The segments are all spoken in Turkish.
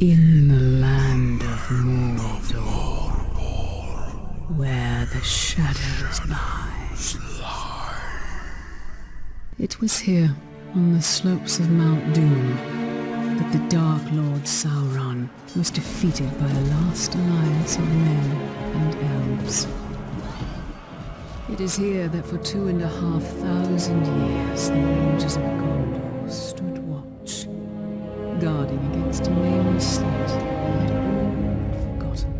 In the land of Mordor, where the shadows lie. It was here, on the slopes of Mount Doom, that the Dark Lord Sauron was defeated by a last alliance of men and elves. It is here that for two and a half thousand years the Rangers of Gondor stood guarding against a nameless threat they had all forgotten.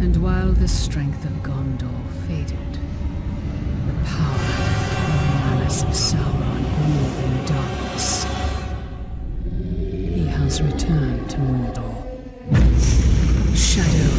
And while the strength of Gondor faded, the power and malice of Sauron grew in darkness. He has returned to Mordor. Shadow,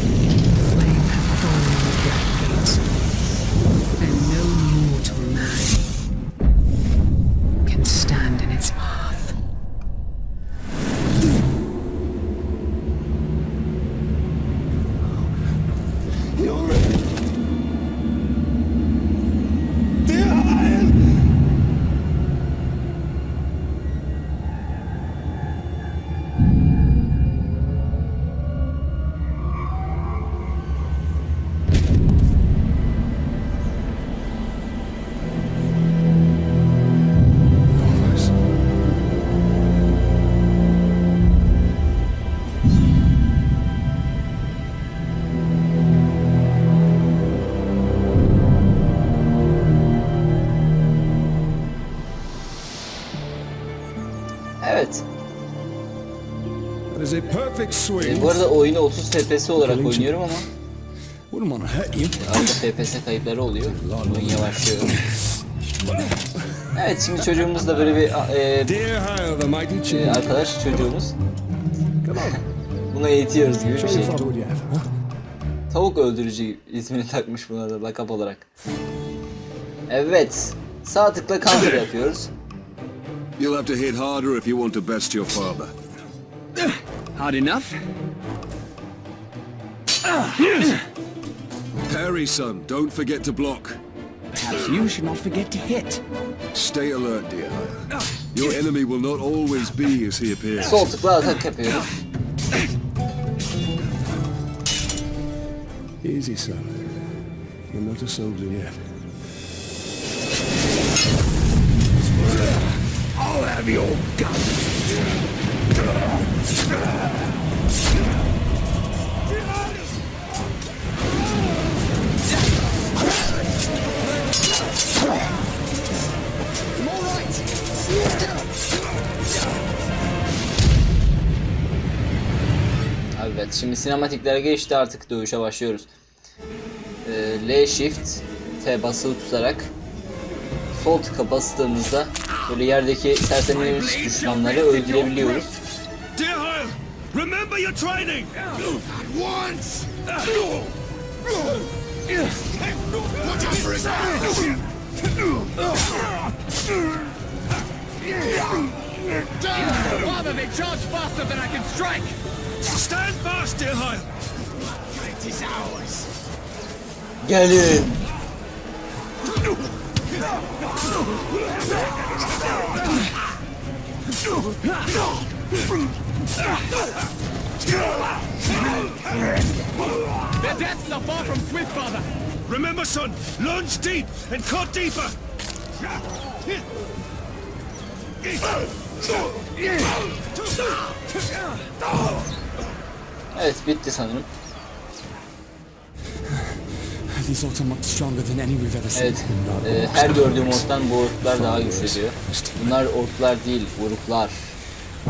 E, bu arada oyunu 30 FPS olarak oynuyorum ama arada FPS kayıpları oluyor. Oyun yavaşlıyor. Evet şimdi çocuğumuz da böyle bir e, e, arkadaş çocuğumuz. Come on. Buna eğitiyoruz gibi bir şey. Tavuk öldürücü ismini takmış buna da lakap olarak. Evet. Sağ tıkla counter yapıyoruz. You'll have to hit harder if you want to best your father. Hard enough? Parry, son. Don't forget to block. Perhaps you should not forget to hit. Stay alert, dear Your enemy will not always be as he appears. Sol tıkla atak yapıyoruz. Easy, son. You're not a soldier yet. I'll have your gun. Evet şimdi sinematiklere geçti artık dövüşe başlıyoruz. Ee, L shift T basılı tutarak sol tıka bastığımızda böyle yerdeki sersemlemiş düşmanları öldürebiliyoruz. Dear Hyle, remember your training. Once. Watch out for his Father, they charge faster than I can strike! Stand fast, dear Hyle. It is ours! Gelin. Their deaths are far from swift, Father! Remember, son. Lunge deep and cut deeper. Evet bitti sanırım. These orcs are much stronger than any we've ever seen. Evet. e, her gördüğüm orktan bu orklar daha güçlü diyor. Bunlar orklar değil, vuruklar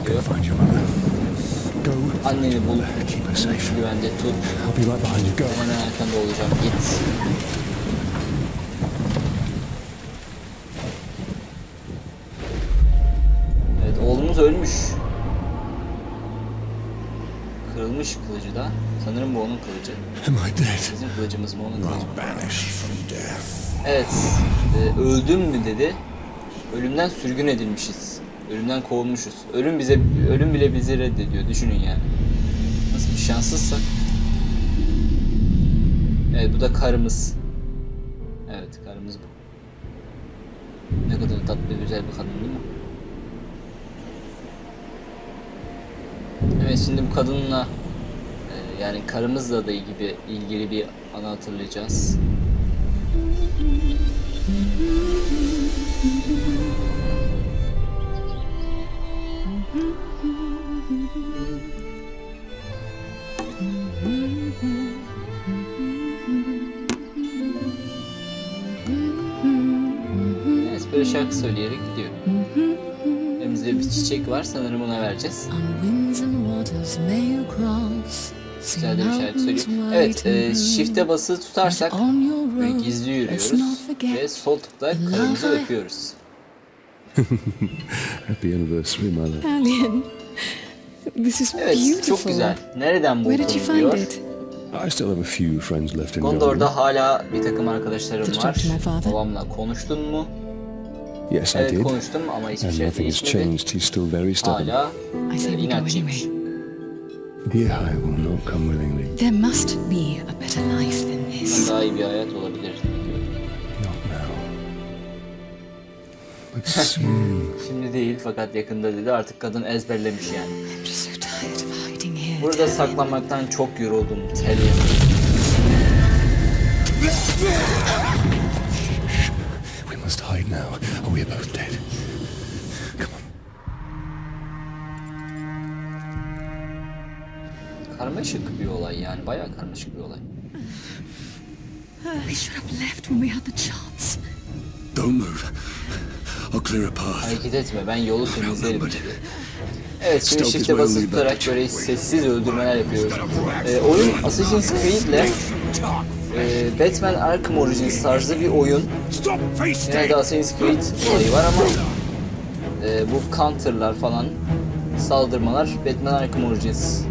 diyor. Find your mother. Go. Anneni bul, Keep her safe. güvende tut. I'll be right behind you. Go. Ben hemen arkanda olacağım. Git. Evet oğlumuz ölmüş. Kırılmış kılıcı da. Sanırım bu onun kılıcı. Am I dead? Bizim kılıcımız mı onun kılıcı mı? Banished from death. Evet. e, öldüm mü dedi. Ölümden sürgün edilmişiz. Ölümden kovulmuşuz. Ölüm bize ölüm bile bizi reddediyor. Düşünün yani. Nasıl bir şanssızsak. Evet bu da karımız. Evet karımız bu. Ne kadar tatlı güzel bir kadın değil mi? Evet şimdi bu kadınla e, yani karımızla da ilgili ilgili bir anı hatırlayacağız. Evet böyle şarkı söyleyerek gidiyor. Elimizde bir çiçek var sanırım ona vereceğiz. Güzel de bir şarkı söylüyor. Evet, e, shift'e basılı tutarsak böyle gizli yürüyoruz ve sol tıkla karımızı öpüyoruz. Happy anniversary, my love. Alien, this is Evet, beautiful. çok güzel. Nereden Where did you buldun find diyor. it? I still have a few friends left in Gondor. Gondor'da hala bir takım arkadaşlarım Did you talk var. to my father? Babamla konuştun mu? Yes, I Evet did. konuştum ama hiçbir And şey nothing has değişmedi. changed. He's still very stubborn. Hala I say we go inatçıymış. anyway. Yeah, I will not come willingly. There must be a better life than this. Daha iyi bir hayat olabilir Şimdi değil fakat yakında dedi. Artık kadın ezberlemiş yani. I'm just so tired of hiding here. Burada saklanmaktan çok yoruldum. Tel we must hide now, or we are both dead. Come on. Karmaşık bir olay yani. Bayağı karmaşık bir olay. We should have left when we had the chance. Don't move. I'll clear a path. Hareket etme ben yolu temizlerim dedi. Evet şimdi shift'e only tutarak böyle sessiz öldürmeler yapıyoruz. Ee, oyun Assassin's Creed'le e, Batman Arkham Origins tarzı bir oyun. Face Genelde Assassin's Creed olayı var ama e, bu counter'lar falan saldırmalar Batman Arkham Origins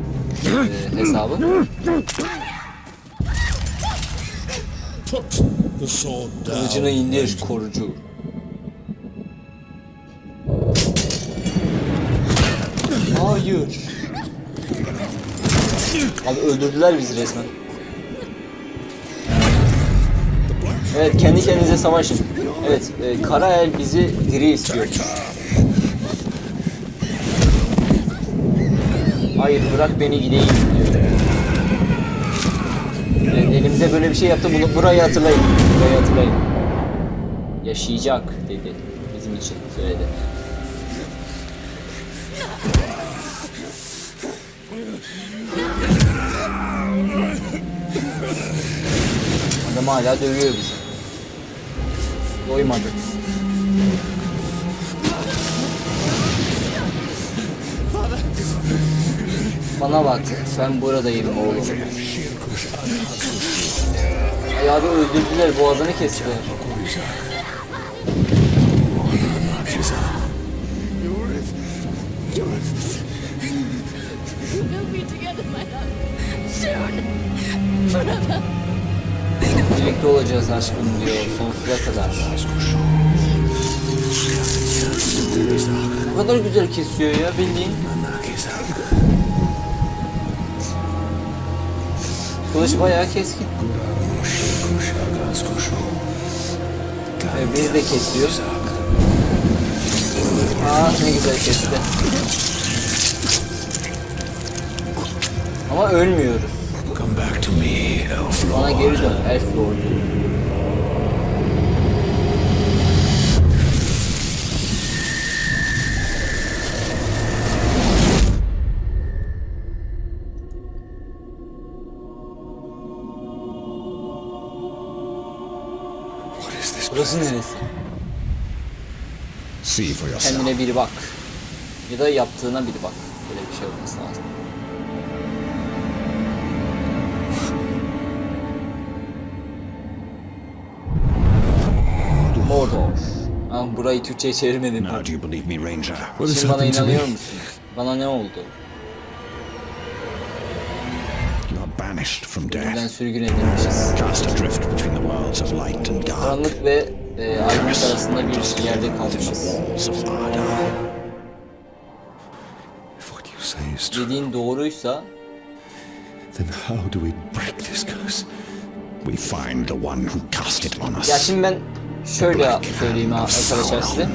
e, hesabı. The sword Kılıcını indir korucu. Hayır. Abi öldürdüler bizi resmen. Evet kendi kendinize savaşın. Evet e, Kara El bizi diri istiyor. Hayır bırak beni gideyim diyor. Evet, elimde böyle bir şey yaptı. Bunu burayı hatırlayın. Burayı hatırlayın. Yaşayacak dedi. Bizim için söyledi. Adam hala dövüyor bizi. Doymadı. Bana bak, ben buradayım oğlum. Ay abi öldürdüler, boğazını kestiler. Soon. Forever. Birlikte olacağız aşkım diyor sonsuza kadar. O kadar güzel kesiyor ya bildiğin. Kılıç bayağı keskin. Ee, bizi de kesiyor. Aa ne güzel kesti. Ama ölmüyoruz. Come back to me, Elf Bana geri dön Elf Lord. What is this? Burası neresi? See for yourself. Kendine bir bak. Ya da yaptığına bir bak. Böyle bir şey olması lazım. Mordor. Ah, burayı Türkçe'ye çevirmedim. Now do you believe me, Ranger? What has Şimdi bana happened to me? inanıyor musun? Bana ne oldu? You are banished from Buradan death, sürgün edilmişiz. cast adrift between the worlds of light and dark. Karanlık ve e, aydınlık arasında bir yerde Within kalmışız. the walls of Ardar. If what you say is true, Dediğin doğruysa then how do we break this curse? We find the one who cast it on us. Ya şimdi ben şöyle söyleyeyim arkadaşlar size.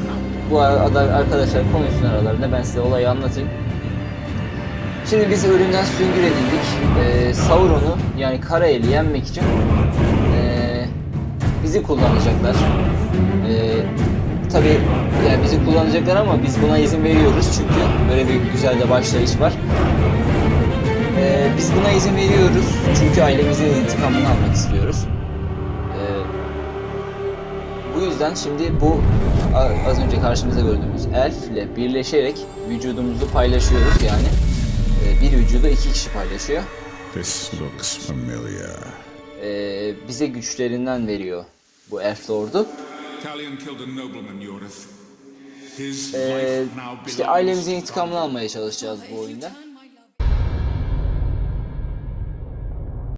Bu arada arkadaşlar konuşsun aralarında ben size olayı anlatayım. Şimdi biz ölümden süngür edildik. Ee, Sauron'u yani Karael'i yenmek için ee, bizi kullanacaklar. Ee, Tabi yani bizi kullanacaklar ama biz buna izin veriyoruz çünkü böyle bir güzel de başlayış var. Ee, biz buna izin veriyoruz çünkü ailemizin intikamını almak istiyoruz. Bu yüzden şimdi bu az önce karşımıza gördüğümüz elf ile birleşerek vücudumuzu paylaşıyoruz yani. Ee, bir vücudu iki kişi paylaşıyor. This looks familiar. Ee, bize güçlerinden veriyor bu elf lordu. Ee, işte ailemizin intikamını almaya çalışacağız bu oyunda.